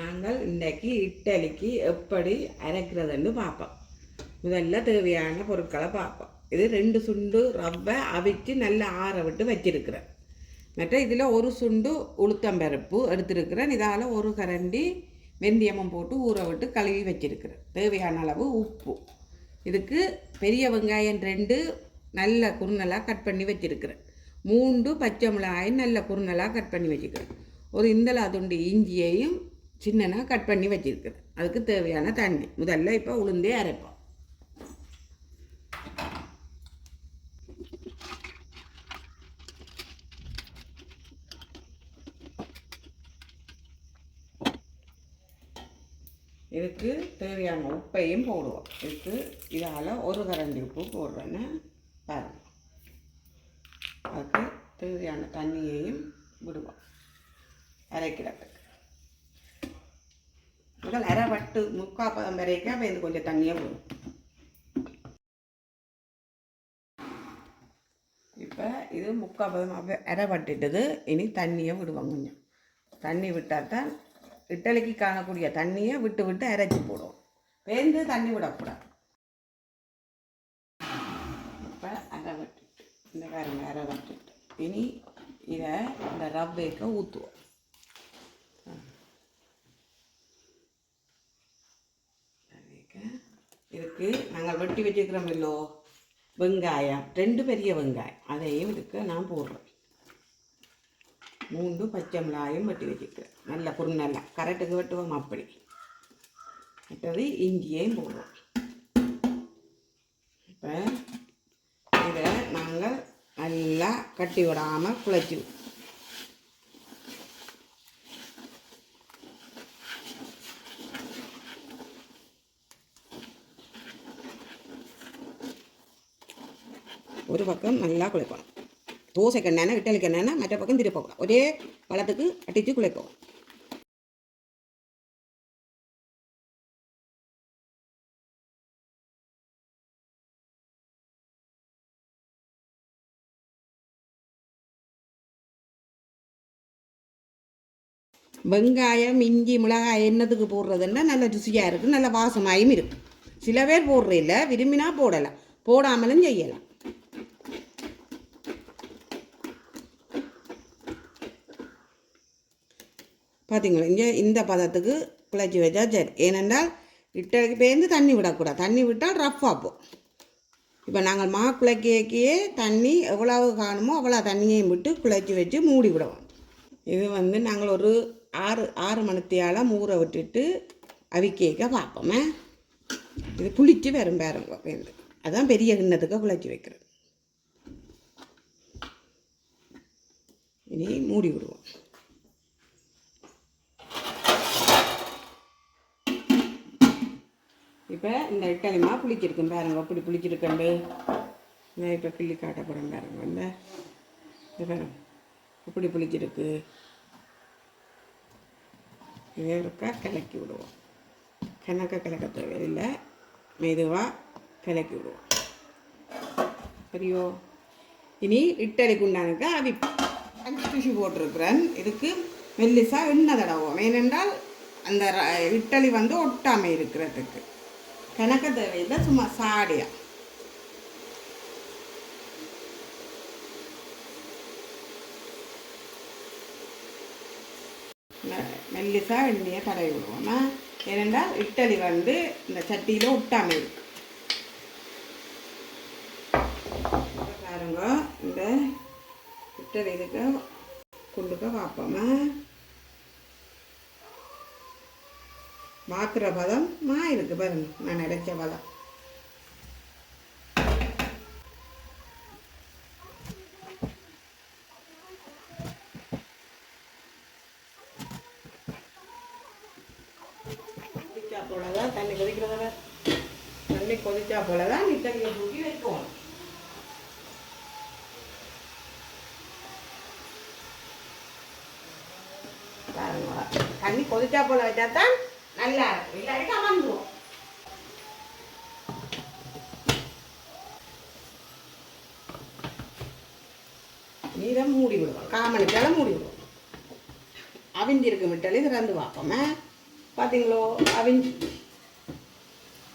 நாங்கள் இன்றைக்கி இட்டலிக்கு எப்படி அரைக்கிறதுன்னு பார்ப்போம். முதல்ல தேவையான பொருட்களை பார்ப்போம். இது ரெண்டு சுண்டு ரவை அவிச்சு நல்லா ஆற விட்டு வச்சிருக்கிறேன். மற்ற இதில் ஒரு சுண்டு உளுத்தம்பருப்பு எடுத்திருக்கிறேன். இதால் ஒரு கரண்டி வெந்தயமும் போட்டு ஊற விட்டு கழுவி வச்சிருக்கிறேன். தேவையான அளவு உப்பு. இதுக்கு பெரிய வெங்காயம் ரெண்டு நல்ல குறுநலாக கட் பண்ணி வச்சிருக்கிறேன். மூன்று பச்சை மிளகாயும் நல்ல குறுநலாக கட் பண்ணி வச்சுக்கிறேன் ஒரு இந்தலா துண்டு இஞ்சியையும் சின்னனாக கட் பண்ணி வச்சிருக்கிறேன் அதுக்கு தேவையான தண்ணி. முதல்ல இப்போ உளுந்தே அரைப்போம். இதுக்கு தேவையான உப்பையும் போடுவோம். இதுக்கு இதால் ஒரு கரண்டி உப்பு போடுறேன்னு பாருங்கள் அதுக்கு தேவையான தண்ணியையும் விடுவோம். அரைக்கிறதுக்கு. முதல் அரை வட்டு முக்கால் பதம் வரைக்கும் அப்போ இது கொஞ்சம் தண்ணியாக விடும் இப்போ இது முக்கால் பதம் அப்போ அரை வட்டுட்டது. இனி தண்ணியை விடுவோம் கொஞ்சம். தண்ணி விட்டால் தான் இட்டலிக்கு காணக்கூடிய தண்ணியை விட்டு விட்டு அரைச்சி போடுவோம். பேருந்து தண்ணி விடக்கூடாது. இப்போ அரை வட்டிட்டு இந்த காரங்க அரை வட்டுட்டு. இனி இதை இந்த ரவ்வைக்கு ஊற்றுவோம் இதுக்கு நாங்கள் வெட்டி வச்சுக்கிறோம் இல்லோ வெங்காயம். ரெண்டு பெரிய வெங்காயம். அதையும் இதுக்கு நான் போடுறேன். மூன்று பச்சை மிளகாயும் வெட்டி வச்சுக்கிறேன் நல்ல குறுநல்ல கரெக்டுக்கு வெட்டுவோம் அப்படி. மற்றது இஞ்சியையும் போடுவோம் இப்போ இதை நாங்கள் நல்லா கட்டி விடாமல் குழச்சி ஒரு பக்கம் நல்லா குழைக்கணும் தோசை கண்ணான இட்டலி கண்ணான மற்ற பக்கம் திருப்பக்கூடாது ஒரே பழத்துக்கு அடித்து குழைக்கணும் வெங்காயம் இஞ்சி மிளகாய் என்னத்துக்கு போடுறதுன்னா நல்ல ருசியாக இருக்குது நல்ல வாசமாயும் இருக்கும். சில பேர் போடுறதில்ல விரும்பினா போடலாம். போடாமலும் செய்யலாம். பார்த்தீங்களா இங்கே இந்த பதத்துக்கு குழச்சி வச்சா சரி. ஏனென்றால் இட்டக்கு பேர்ந்து தண்ணி விடக்கூடாது. தண்ணி விட்டால் ரஃப் ஆகும் இப்போ நாங்கள் மா குழைக்கியே தண்ணி எவ்வளவு காணுமோ அவ்வளோ தண்ணியையும் விட்டு குழைச்சி வச்சு மூடி விடுவோம். இது வந்து நாங்கள் ஒரு ஆறு ஆறு மணித்தியால் மூற விட்டுட்டு அவிக்கேக்க பார்ப்போமே. இது புளிச்சு வரும் பாருங்க. பேருந்து அதான் பெரிய கிண்ணத்துக்கு குழைச்சி வைக்கிறது. இனி மூடி விடுவோம். இப்போ இந்த இட்டலிமா புளிக்கிருக்கும் பாருங்க அப்படி புளிக்கிருக்கண்டு நான் இப்போ கிள்ளி காட்ட போகிறேன் பாருங்க இந்த இது பாருங்க இப்படி புளிச்சிருக்கு. இதே இருக்கா கிளக்கி விடுவோம். கணக்க கிளக்க தேவையில்லை மெதுவாக கிளக்கி விடுவோம். சரியோ இனி இட்டலிக்கு உண்டானுக்கு அவி அஞ்சு பிஷு போட்டிருக்கிறேன். இதுக்கு மெல்லிசாக எண்ணெய் தடவோம் ஏனென்றால் அந்த இட்டலி வந்து ஒட்டாமல் இருக்கிறதுக்கு. கணக்க தேவையில்லை சும்மா சாடியா. மெல்லிசா எண்ணெயை தடவி விடுவோம்னா ஏனென்றால் இட்டலி வந்து இந்த சட்டியில் விட்டாமல் இருக்கு. பாருங்க இந்த இட்டலி இதுக்கு கொண்டுக்க பார்ப்போமா பார்க்குற பதமாக இருக்குது பாருங்க. நான் நினைச்ச பதம். கொதிச்சா போல தான் தண்ணி கொதிக்கிறத தண்ணி கொதிச்சா போல தான் நீ தண்ணியை தூக்கி வைக்கணும் பாருங்க. தண்ணி கொதிச்சா போல வச்சா தான் நல்லா இருக்கும் இல்லாட்டி வந்துடும் நீரை மூடி விடுவோம் காமணிக்கால மூடி விடுவோம் அவிஞ்சிருக்கு விட்டாலே திறந்து பார்ப்போமே பார்த்தீங்களோ அவிஞ்சி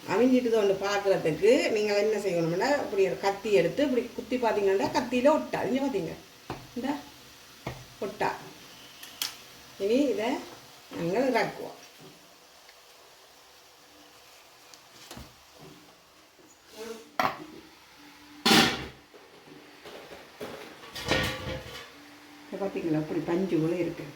அவிஞ்சிட்டு ஒன்று பார்க்குறதுக்கு நீங்கள் என்ன செய்யணும்னா இப்படி ஒரு கத்தி எடுத்து இப்படி குத்தி பார்த்தீங்கன்னா கத்தியில் ஒட்டா இங்கே பார்த்தீங்க இந்த ஒட்டா இனி இதை நாங்கள் இறக்குவோம் இப்போ பார்த்தீங்களா அப்படி பஞ்சு கூட இருக்குது